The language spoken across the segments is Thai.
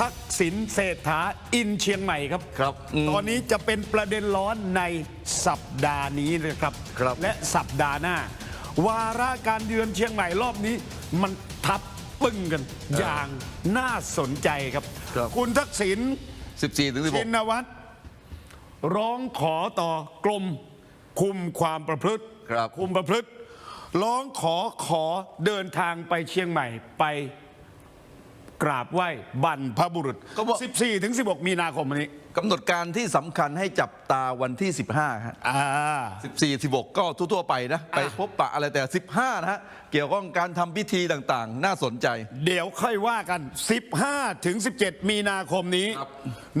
ทักษิณเศรษฐาอินเชียงใหม่ครับ ครับอืมตอนนี้จะเป็นประเด็นร้อนในสัปดาห์นี้นะครับครับ และสัปดาห์หน้า วาระการเยือนเชียงใหม่รอบนี้ มันทับปึ้งกัน อย่างน่าสนใจครับ ครับ คุณทักษิณ14ถึงชินวัตรร้องขอต่อกรมคุมความประพฤติ ครับ คุมประพฤติ ร้องขอขอเดินทางไปเชียงใหม่ไป กราบไหว้บรรพบุรุษ ก็บอก 14 ถึง 16 มีนาคมนี้16กำหนดการที่สำคัญให้จับตาวันที่ 15ฮะอ่า 14 16 ก็ทั่ว ๆ ไปนะ ไปพบปะอะไรแต่ 15 นะฮะ เกี่ยวข้องการทำพิธีต่างๆ น่าสนใจ เดี๋ยวค่อยว่ากัน 15 ถึง 17 มีนาคมนี้ ครับ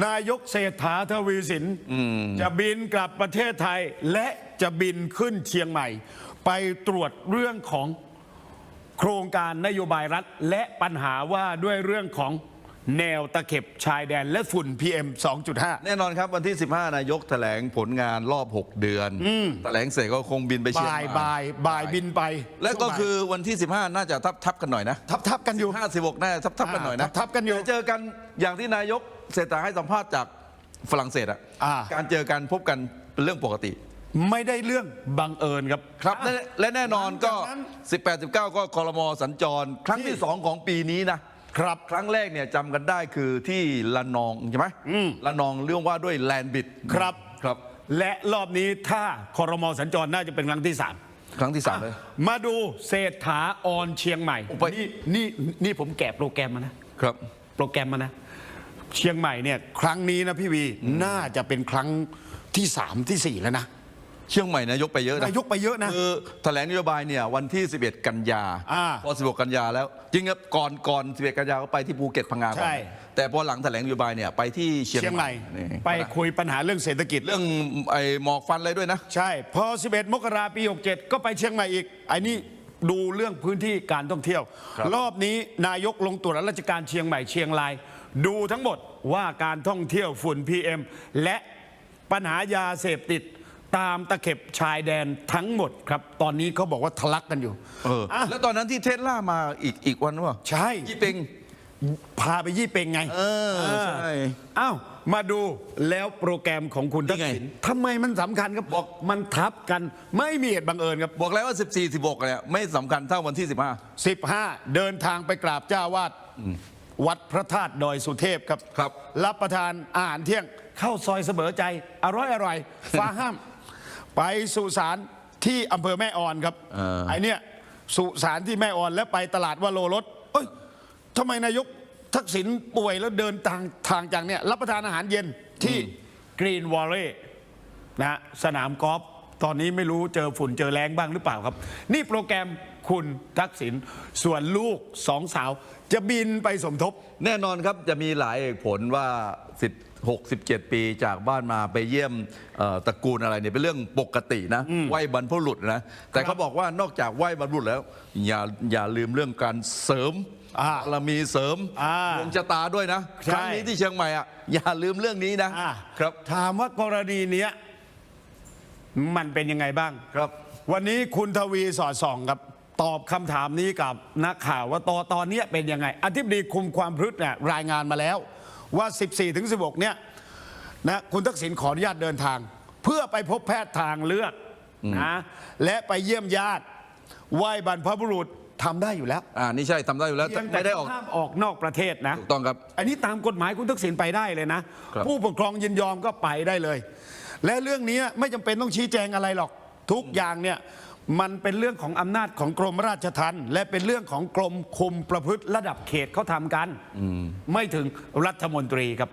นายกเศรษฐาทวีสินจะบินกลับประเทศไทย และจะบินขึ้นเชียงใหม่ ไปตรวจเรื่องของ โครงการนโยบายรัฐ และปัญหาว่าด้วยเรื่องของแนวตะเข็บชายแดนและฝุ่น PM 2.5 แน่นอนครับวันที่ 15 นายกแถลงผลงานรอบ 6 เดือนแถลงเสร็จก็คงบินไปเชียงบ่ายใหม่บ่ายบ่ายบินไป และก็คือวันที่ 15 น่าจะทับทับๆกันหน่อยนะ ทับทับๆกันอยู่5 16น่าจะทับทับๆกันหน่อยนะอ่าทับๆกันอยู่เดี๋วเจอกันอย่างที่นายกเศรษฐาให้สัมภาษณ์จากฝรั่งเศสอะอ่าการเจอกันพบกันเป็นเรื่องปกติ ไม่ได้เรื่องบังเอิญครับ ครับและและแน่นอนก็ หลังจากนั้น 18 19 ก็คอรมอสัญจร ครั้งที่ 2 ของปีนี้นะครับ ครั้งแรกเนี่ยจำกันได้คือที่ละนองใช่ไหมละนองเรื่องว่าด้วยแลนบิดครับ ครับ และรอบนี้ถ้าคอรมอสัญจรน่าจะเป็นครั้งที่สามครั้งที่ 3 เลย มาดูเศรษฐาออนเชียงใหม่โอ้ไป นี่นี่นี่ผมแกะโปรแกรมมานะ ครับ โปรแกรมมานะ เชียงใหม่เนี่ย ครั้งนี้นะพี่วีน่าจะเป็นครั้งที่สามที่สี่แล้วนะ เชียงใหม่นายกไปเยอะนะนายกไปเยอะนะ คือแถลงนโยบายเนี่ยวันที่ 11 กันยาอ่าพอ 16 กันยาแล้ว จริงครับก่อนก่อน 11 กันยาก็ไปที่ภูเก็ตพังงาก่อนใช่ แต่พอหลังแถลงนโยบายเนี่ยไปที่เชียงเชียงใหใหม่ม่นี่ไปคุยปัญหาเรื่องเศรษฐกิจ เรื่องไอ้หมอกฟันอะไรด้วยนะ ใช่ พอ 11 มกราปี 67 ก็ไปเชียงใหม่อีก ไอ้นี่ดูเรื่องพื้นที่การท่องเที่ยว ครับ รอบนี้นายกลงตรวจราชการเชียงใหม่เชียงราย ดูทั้งหมดว่าการท่องเที่ยวฝุ่น PM และปัญหายาเสพติด ตามตะเข็บชายแดนทั้งหมดครับ ตอนนี้เขาบอกว่าทะลักกันอยู่เอออะแล้วตอนนั้นที่เทสลามาอีกอีกวันว่าใช่ ยี่เป็ง พาไปยี่เป็งไงเออใช่อ้าวมาดูแล้วโปรแกรมของคุณทักษิณนี่ไง ทำไมมันสำคัญครับบอกมันทับกันไม่มีเหตุบังเอิญครับ บอกแล้วว่า 14 16เนี่ยไม่สำคัญเท่าวันที่ 15เดินทางไปกราบเจ้าวาดวัดพระธาตุดอยสุเทพครับ ครับ รับประทานอาหารเที่ยง เข้าซอยเสมอใจ อร่อยอร่อย ฟ้าห้าม ไปสุสานที่อำเภอแม่ออนครับเออ ไอเนี้ยสุสานที่แม่ออนแล้วไปตลาดวโรรสเอ้ยทำไมนายกทักษิณป่วยแล้วเดินทางทางจากเนี่ยรับประทานอาหารเย็นที่กรีนวอลเล่นะฮะสนามกอล์ฟตอนนี้ไม่รู้เจอฝุ่นเจอแรงบ้างหรือเปล่าครับ นี่โปรแกรมคุณทักษิณส่วนลูกสองสาว จะบินไปสมทบ15แน่นอนครับจะมีหลายเหตุผลว่า10 67 ปีจากบ้านมาไปเยี่ยมเอ่อตระกูลอะไรเนี่ยเป็นเรื่องปกตินะไหว้บรรพบุรุษนะแต่เขาบอกว่านอกจากไหว้บรรพบุรุษแล้ว อย่าอย่าลืมเรื่องการเสริมอ่าบารมีเสริมอ่าดวงชะตาด้วยนะใช่ ครั้งนี้ที่เชียงใหม่อะอย่าลืมเรื่องนี้นะอะครับถามว่ากรณีเนี้ยมันเป็นยังไงบ้าง ครับ วันนี้คุณทวีสอดส่องครับตอบคำถามนี้กับนักข่าวว่าตอตอนเนี้ยเป็นยังไงอธิบดีคุมความพฤติเนี่ยรายงานมาแล้ว ว่า 14 ถึง 16 เนี่ยนะคุณทักษิณขออนุญาตเดินทาง เพื่อไปพบแพทย์ทางเลือกนะและไปเยี่ยมญาติไหว้บรรพบุรุษทำได้อยู่แล้ว อ่า นี่ใช่ทำได้อยู่แล้วเพียงแต่ไม่ได้ออกห้ามออกนอกประเทศนะถูกต้องครับ อันนี้ตามกฎหมายคุณทักษิณไปได้เลยนะครับผู้ปกครองยินยอมก็ไปได้เลย และเรื่องนี้ไม่จำเป็นต้องชี้แจงอะไรหรอกทุกอย่างเนี่ย มันเป็นเรื่องของอำนาจของกรมราชทัณฑ์และเป็นเรื่องของกรมคุมประพฤติระดับเขตเขาทำกัน ไม่ถึงรัฐมนตรีครับ